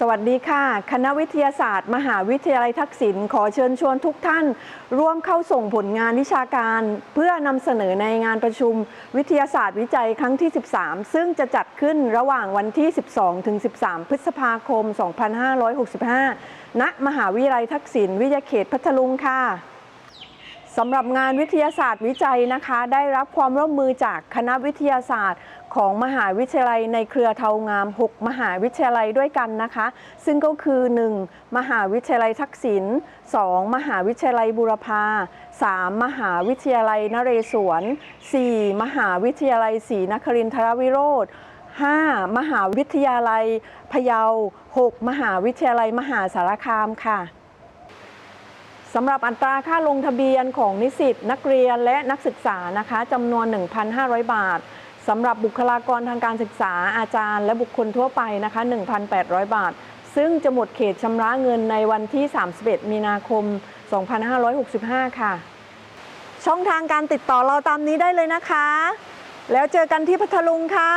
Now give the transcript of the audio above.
สวัสดีค่ะ คณะวิทยาศาสตร์ มหาวิทยาลัยทักษิณขอเชิญชวนทุกท่าน ร่วมเข้าส่งผลงานวิชาการ เพื่อนำเสนอในงานประชุม วิทยาศาสตร์วิจัยครั้งที่ 13 ซึ่งจะจัดขึ้นระหว่างวันที่ 12 ถึง 13 พฤษภาคม 2565 ณ มหาวิทยาลัยทักษิณวิทยาเขตพัทลุงค่ะ สำหรับงานวิทยาศาสตร์วิจัยนะคะ ได้รับความร่วมมือจากคณะวิทยาศาสตร์ ของมหาวิทยาลัยในเครือเทางาม 6 มหาวิทยาลัยด้วยกันนะคะ ซึ่งก็คือ 1. มหาวิทยาลัยทักษิณ 2. มหาวิทยาลัยบูรพา 3. มหาวิทยาลัยนเรศวร 4. มหาวิทยาลัยศรีนครินทรวิโรธ 5. มหาวิทยาลัยพะเยา 6. มหาวิทยาลัยมหาสารคามค่ะ สำหรับอัตราค่าลงทะเบียนของนิสิตนักเรียนและนักศึกษานะคะจำนวน 1,500 บาทสำหรับบุคลากรทางการศึกษาอาจารย์ และบุคคลทั่วไปนะคะ 1,800 บาท ซึ่งจะหมดเขตชำระเงินในวันที่ 31 มีนาคม 2565 ค่ะ ช่องทางการติดต่อเราตามนี้ได้เลยนะคะ แล้วเจอกันที่พัทลุงค่ะ